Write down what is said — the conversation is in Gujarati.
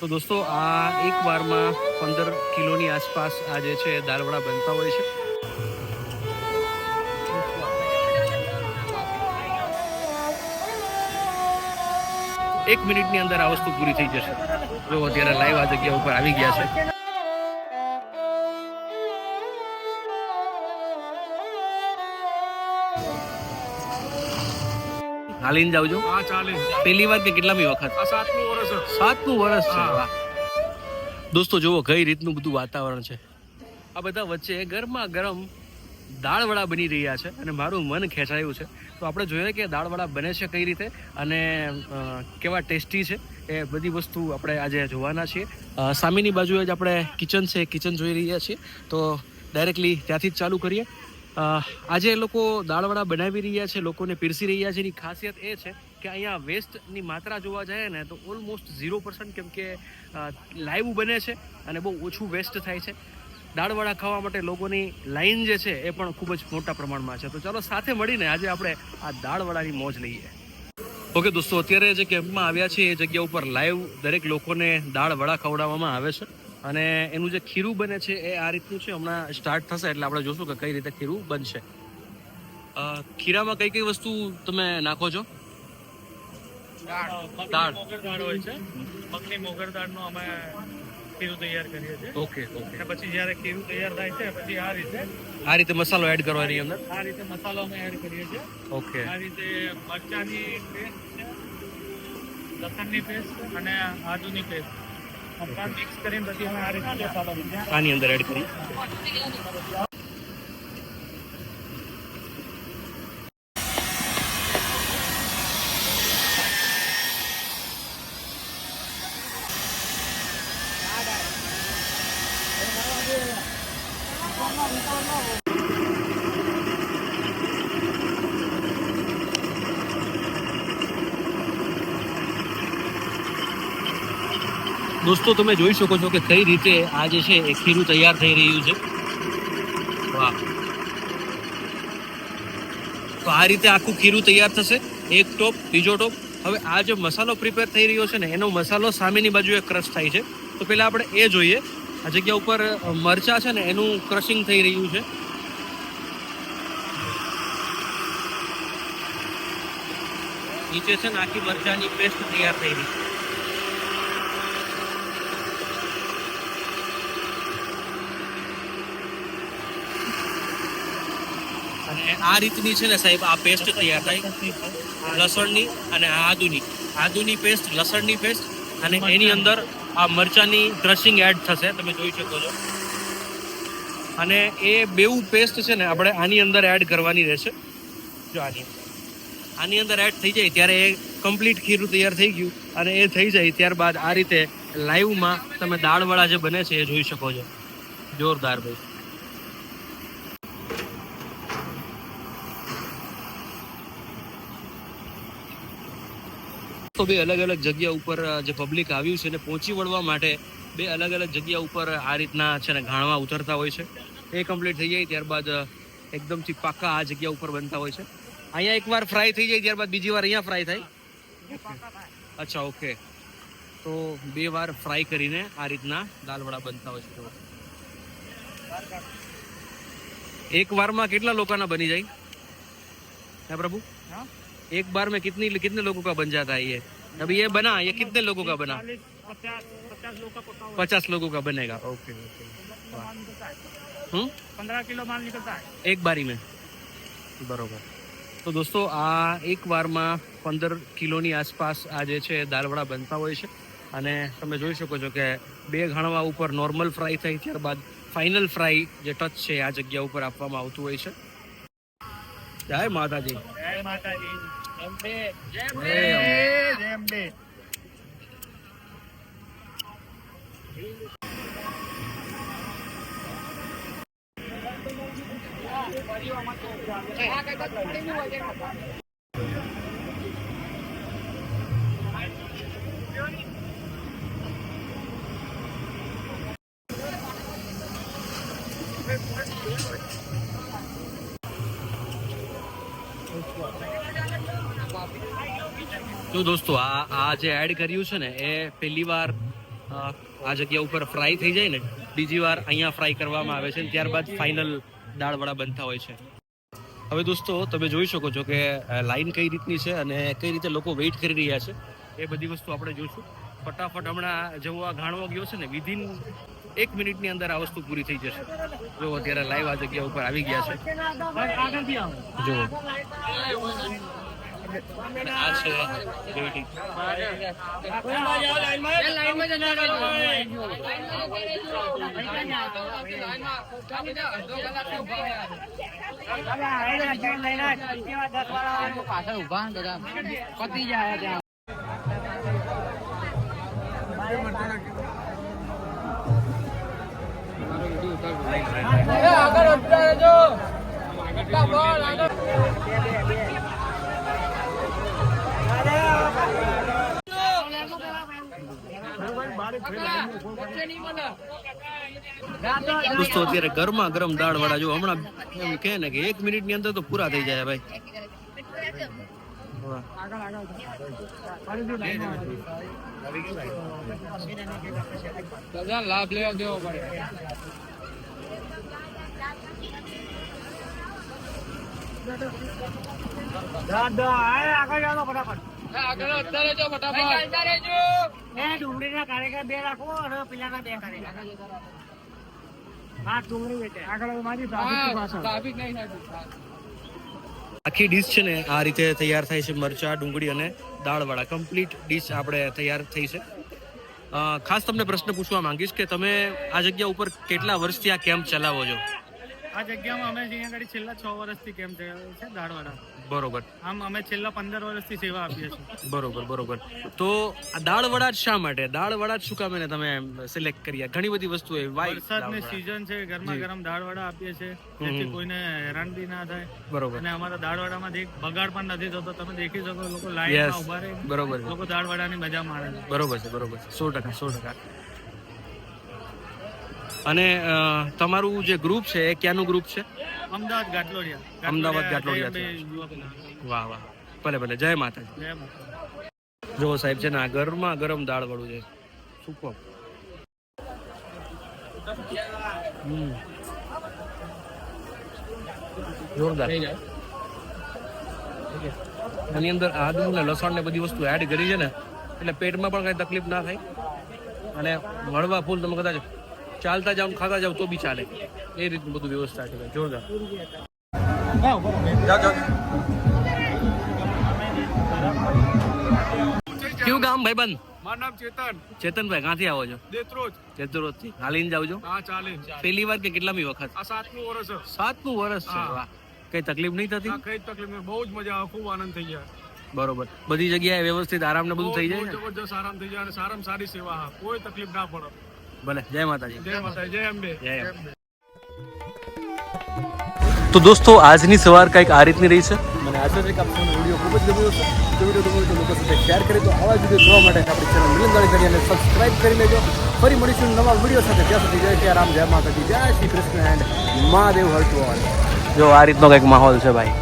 તો દોસ્તો, આ એક વારમાં પંદર કિલોની આસપાસ આ જે છે, દાળવડા બનતા હોય છે. એક મિનિટની અંદર આ વસ્તુ પૂરી થઈ જશે. જો અત્યારે લાઈવ આ જગ્યા ઉપર આવી ગયા છે. હાલીને જાવ છો? હા ચાલે. પહેલી વાર કે કેટલામી વખત? આ સાતમું વર્ષ છે. સાતમું વર્ષ છે. વાહ. દોસ્તો જુઓ કઈ રીતનું બધું વાતાવરણ છે? આ બધા વચ્ચે ગરમા ગરમ દાળવડા બની રહ્યા છે અને મારું મન ખેંચાયું છે. તો આપણે જોઈએ કે દાળવડા બને છે કઈ રીતે અને કેવા ટેસ્ટી છે એ બધી વસ્તુ આપણે આજે જોવાના છીએ. સામેની બાજુએ જ આપણે કિચન છે કિચન જોઈ રહ્યા છીએ. તો ડાયરેક્ટલી ત્યાંથી જ ચાલુ કરીએ. આજે લોકો દાળવડા બનાવી રહ્યા છે, લોકોને પીરસી રહ્યા છે. એની ખાસિયત એ છે કે અહીંયા વેસ્ટની માત્રા જોવા જાય ને, તો ઓલમોસ્ટ ઝીરો પર્સન્ટ કેમ કે લાઈવ બને છે અને બહુ ઓછું વેસ્ટ થાય છે. દાળવડા ખાવા માટે લોકોની લાઈન જે છે એ પણ ખૂબ જ મોટા પ્રમાણમાં છે. તો ચાલો સાથે મળીને આજે આપણે આ દાળવડાની મોજ લઈએ. ઓકે દોસ્તો, અત્યારે જે કેમ્પમાં આવ્યા છે એ જગ્યા ઉપર લાઈવ દરેક લોકોને દાળ વડા ખવડાવવામાં આવે છે. અને એનું જે ખીરું બને છે એ આ રીતનું છે. હમણાં સ્ટાર્ટ થશે એટલે આપણે જોશું કે કઈ રીતે ખીરું બનશે. ખીરામાં કઈ કઈ વસ્તુ તમે નાખો છો? દાળ. મોગર દાળ હોય છે. મગની મોગર દાળનું અમે ખીરું તૈયાર કરીએ છીએ. Okay okay. અને પછી જ્યારે ખીરું તૈયાર થાય છે પછી આ રીતે આ રીતે મસાલો એડ કરવાની અંદર? આ રીતે મસાલો અમે એડ કરીએ છીએ. ઓકે. આ રીતે મરચાની પેસ્ટ છે લસણની પેસ્ટ અને આદુની પેસ્ટ આની અંદર એડ કરી. દોસ્તો, તમે જોઈ શકો છો કે કઈ રીતે આ જે છે એ ખીરું તૈયાર થઈ રહ્યું છે. વાહ. તો આ રીતે આખું ખીરું તૈયાર થશે. એક ટોપ બીજો ટોપ. હવે આ જે મસાલો પ્રિપેર થઈ રહ્યો છે ને, એનો મસાલો સામેની બાજુએ ક્રશ થાય છે. તો પહેલાં આપણે એ જોઈએ. આ જગ્યા ઉપર મરચા છે ને, એનું ક્રશિંગ થઈ રહ્યું છે. નીચે છે ને, આખી મરચાની પેસ્ટ તૈયાર થઈ રહી છે. અને આ રીતની છે ને સાહેબ આ પેસ્ટ તૈયાર થાય. લસણની અને આદુની. આદુની પેસ્ટ લસણની પેસ્ટ અને એની અંદર આ મરચાની ડ્રેસિંગ એડ થશે તમે જોઈ શકો છો. અને એ બેઉ પેસ્ટ છે ને આપણે આની અંદર એડ કરવાની રહેશે. જો આની આની અંદર એડ થઈ જાય ત્યારે એ કમ્પ્લીટ ખીરું તૈયાર થઈ ગયું અને એ થઈ જાય ત્યારબાદ આ રીતે લાઈવમાં તમે દાળવાળા જે બને છે એ જોઈ શકો છો. જોરદાર ભાઈ. તો બે અલગ અલગ જગ્યા ઉપર જે પબ્લિક આવ્યું છે એને પહોંચી વળવા માટે બે અલગ અલગ જગ્યા ઉપર આ રીતના છે ને ઘાણવા ઉતરતા હોય છે. એ કમ્પ્લીટ થઈ જાય ત્યારબાદ એકદમથી પાકા આ જગ્યા ઉપર બનતા હોય છે. અહીંયા એકવાર ફ્રાય થઈ જાય, ત્યારબાદ બીજી વાર અહીંયા ફ્રાય થાય. અચ્છા ઓકે તો બે વાર ફ્રાય કરીને આ રીતના દાલવડા બનતા હોય છે. એક વારમાં કેટલા લોકોના બની જાય? હે પ્રભુ? एक बार में कितनी कितने लोगों का बन जाता है ये अभी ये बना ये कितने लोगों का बना चालीस पचास पचास लोग का पका हुआ पचास लोगों का बनेगा ओके ओके माल निकलता है हम्म पंद्रह किलो माल निकलता है એક બારી મેં બરોબર તો દોસ્તો આ એક વારમાં પંદર કિલોની આસપાસ આ જે છે દાલવડા બનતા હોય છે અને તમે જોઈ શકો છો કે બે ઘાણવા ઉપર નોર્મલ ફ્રાય થાય ત્યારબાદ ફાઇનલ ફ્રાય જે ટચ છે આ જગ્યા ઉપર આપવામાં આવતું હોય છે જય માતાજી जय माता MD. MD. MD. Thank you. તો દોસ્તો આ આ જે એડ કર્યું છે ને એ પહેલી વાર આ જગ્યા ઉપર ફ્રાય થઈ જાય ને બીજી વાર અહીંયા ફ્રાય કરવામાં આવે છે ત્યારબાદ ફાઇનલ દાળવડા બનતા હોય છે. હવે દોસ્તો તમે જોઈ શકો છો કે લાઈન કઈ રીતની છે અને કઈ રીતે લોકો વેઇટ કરી રહ્યા છે. એ બધી વસ્તુ આપણે જોઈશું. ફટાફટ હમણાં જેવો આ ઘાણવો ગયો છે ને વિધિન એક મિનિટની અંદર આ વસ્તુ પૂરી થઈ જશે. જો અત્યારે લાઈવ આ જગ્યા ઉપર આવી ગયા છે. જો. અને આ છે waiting. પાછળ ઊભા ને બધા પતી જાય ત્યાં દોસ્તો અત્યારે ગરમા ગરમ દાળ વાળા જો હમણાં એમ કહે ને કે એક મિનિટની અંદર તો પૂરા થઈ જાય ભાઈ. લાભ લેવા દેવો પડે. આગળ અત્યારે જો ફટાફટ. ડુંગળીના કાર્યકર બે રાખો અને પેલાના બે કાર્યકર હા ડુંગળી વેચે. આગળ મારી હા ટ્રાફિક નહીં થાય આખી ડીશ છે ને આ રીતે તૈયાર થાય છે મરચા ડુંગળી અને દાળવાળા. કમ્પ્લીટ ડીશ આપણે તૈયાર થઈ છે. ખાસ તમને પ્રશ્ન પૂછવા માંગીશ કે તમે આ જગ્યા ઉપર કેટલા વર્ષથી આ કેમ્પ ચલાવો છો? આ જગ્યામાં અમે અહીંયા આગળ છેલ્લા છ વર્ષથી કેમ છે દાળવાડા બરોબર. આમ અમે છેલ્લા પંદર વર્ષથી સેવા આપીએ છીએ. બરોબર બરોબર. તો આ દાળવડા જ શા માટે? દાળવડા જ શું કામ એને તમે સિલેક્ટ કર્યા? ઘણી બધી વસ્તુ એ વરસાદની સિઝન છે ગરમા ગરમ દાળ વડા આપીએ છીએ. જેથી કોઈને હેરાન બી ના થાય. બરોબર. અને અમારા દાળવાડામાં એક બગાડ પણ નથી થતો. તમે દેખી શકો લોકો. લાઈનમાં ઊભા રહે બરોબર લોકો દાળ વડાની મજા માણે બરોબર છે બરોબર છે. સો ટકા સો ટકા. અને તમારું જે ગ્રુપ છે એ ક્યાંનું ગ્રુપ છે? અમદાવાદ ગાટલોડિયા અમદાવાદ ગાટલોડિયા વાહ વાહ. ભલે ભલે. જય માતાજી. માતા જો સાહેબ છે ને આ ગરમા ગરમ દાળ વાળું છે. સુપર જોરદાર. આની અંદર આદુ ને લસણ ને બધી વસ્તુ એડ કરી છે ને એટલે પેટમાં પણ કઈ તકલીફ ના થાય. અને મળવા ફૂલ તમે કદાચ ચાલતા જાઉં ખાતા જાઉં તો બી ચાલે. એ રીતનું બધું વ્યવસ્થા છે. જોરદાર. કયું ગામ ભાઈબંધ મારું નામ ચેતન. ચેતનભાઈ ક્યાંથી આવો છો? દેત્રોજ. દેત્રોજથી હાલીને જાવ છો? હા ચાલે. પહેલી વાર કે કેટલામી વખત? આ સાતમું વર્ષ છે. સાતમું વર્ષ છે? હા. વાહ. કઈ તકલીફ નહીં થતી? આ કઈ તકલીફ નહીં. બહુ જ મજા આવે ખૂબ આનંદ થઈ જાય. બરોબર. બધી જગ્યાએ વ્યવસ્થિત આરામ ને બધું થઈ જાય ને? જબરજસ્ત આરામ થઈ જાય અને સારામાં સારી સેવા હા કોઈ તકલીફ ના પડે. ભલે જય માતાજી. જય માતાજી જય અંબે. જય અંબે. તો દોસ્તો આજની સવાર કંઈક આ રીતની રહી છે? મને આશા છે કે આપને વીડિયો ખૂબ જ ગમ્યો હશે તો વીડિયો ગમ્યો તો લોકો સાથે શેર કરી તો આવા વીડિયો જોવા માટે આપણી ચેનલ મિલનગાળી કરી અને સબસ્ક્રાઇબ કરી લેજો. ફરી મળીશું નવા વીડિયો સાથે. ત્યાં સુધી જય શ્રી રામ જય માતાજી જય શ્રી કૃષ્ણ એન્ડ મહાદેવ હર જો આ રીતનો કંઈક માહોલ છે ભાઈ.